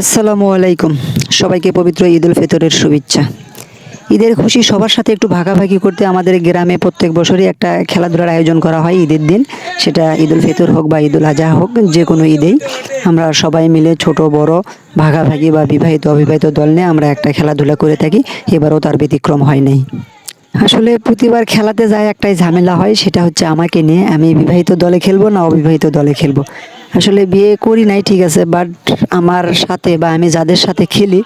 আসসালামু আলাইকুম। সবাইকে পবিত্র ঈদ উল ফিতরের শুভেচ্ছা। ঈদের খুশি সবার সাথে একটু ভাগাভাগি করতে আমাদের গ্রামে প্রত্যেক বছরই একটা খেলাধুলার আয়োজন করা হয় ঈদের দিন। সেটা ঈদ উল ফিতর হোক বা ঈদ উল আজহা হোক, যে কোনো ঈদেই। আমরা সবাই মিলে ছোট, বড়, ভাগাভাগি বা বিবাহিত, অবিবাহিত দল নিয়ে আমরা একটা খেলাধুলা করে থাকি। এবারও তার ব্যতিক্রম হয় নাই। আসলে প্রতিবার খেলাতে যায় একটাই ঝামেলা হয়, সেটা হচ্ছে আমাকে নিয়ে। আমি বিবাহিত দলে খেলব না অবিবাহিত দলে খেলব। আসলে বিয়ে করি নাই, ঠিক আছে বাট আমার সাথে বা আমি যাদের সাথে খেলি,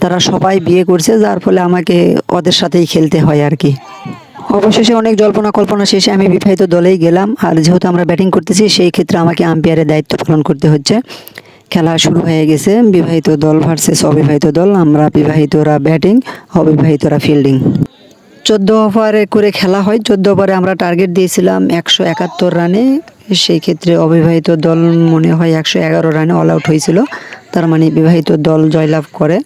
তারা সবাই বিয়ে করছে, যার ফলে আমাকে ওদের সাথেই খেলতে হয় আর কি। অবশেষে অনেক জল্পনা কল্পনা শেষে আমি বিবাহিত দলেই গেলাম, আর যেহেতু আমরা ব্যাটিং করতেছি, সেই ক্ষেত্রে আমাকে আম্পায়ারের দায়িত্ব পালন করতে হচ্ছে। খেলা শুরু হয়ে গেছে, বিবাহিত দল ভার্সেস অবিবাহিত দল, আমরা বিবাহিতরা ব্যাটিং অবিবাহিতরা ফিল্ডিং চোদ্দ ওভারে করে খেলা হয়, চোদ্দ ওভারে আমরা টার্গেট দিয়েছিলাম একশো একাত্তর রানে সেই ক্ষেত্রে অবিবাহিত দল মনে হয় একশো এগারো রানে অল আউট হয়েছিল। তার মানে বিবাহিত দল জয়লাভ করে।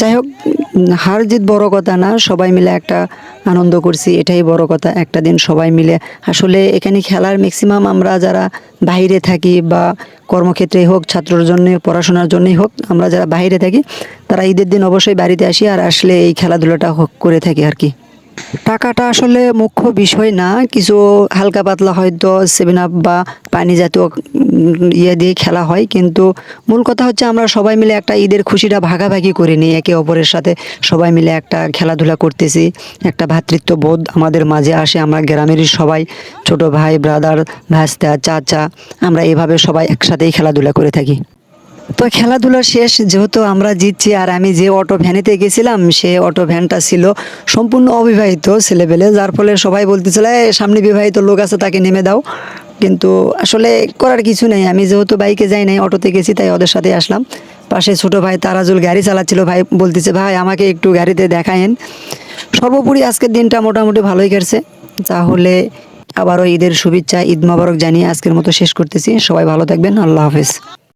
যাই হোক, হার জিত বড় কথা না, সবাই মিলে একটা আনন্দ করছি, এটাই বড় কথা। একটা দিন সবাই মিলে। আসলে এখানে খেলার ম্যাক্সিমাম আমরা যারা বাইরে থাকি বা কর্মক্ষেত্রেই হোক, ছাত্রর জন্য, পড়াশোনার জন্যই হোক, আমরা যারা বাইরে থাকি, তারা ঈদের দিন অবশ্যই বাড়িতে আসি আর আসলে এই খেলাধুলাটা হোক, করে থাকি আর কি। টাকাটা আসলে মুখ্য বিষয় না। কিছু হালকা পাতলা হয়তো সেভেন আপ বা পানি জাতীয় ইয়ে দিয়ে খেলা হয়। কিন্তু মূল কথা হচ্ছে আমরা সবাই মিলে একটা ঈদের খুশিটা ভাগাভাগি করে নিই। একে অপরের সাথে সবাই মিলে একটা খেলাধুলা করতেছি। একটা ভ্রাতৃত্ব বোধ আমাদের মাঝে আসে। আমরা গ্রামেরই সবাই ছোট ভাই ব্রাদার ভাস্তা, চাচা, আমরা এভাবে সবাই একসাথেই খেলাধুলা করে থাকি। তো খেলাধুলা শেষ যেহেতু আমরা জিতছি আর আমি যে অটো ভ্যানেতে গেছিলাম সে অটো ভ্যানটা ছিল সম্পূর্ণ অবিবাহিত ছেলেবেলে যার ফলে সবাই বলতেছিল "এই, সামনে বিবাহিত লোক আছে তাকে নেমে দাও। কিন্তু আসলে করার কিছু নেই। আমি যেহেতু বাইকে যাই নাই অটোতে গেছি তাই ওদের সাথে আসলাম। পাশে ছোট ভাই তারাজুল গাড়ি চালাচ্ছিল ভাই বলতেছে ভাই আমাকে একটু গাড়িতে দেখায়েন। সর্বোপরি আজকের দিনটা মোটামুটি ভালোই কাটছে। তাহলে আবারও ঈদের শুভেচ্ছা ঈদ মোবারক জানিয়ে আজকের মতো শেষ করতেছি। সবাই ভালো থাকবেন। আল্লাহ হাফেজ।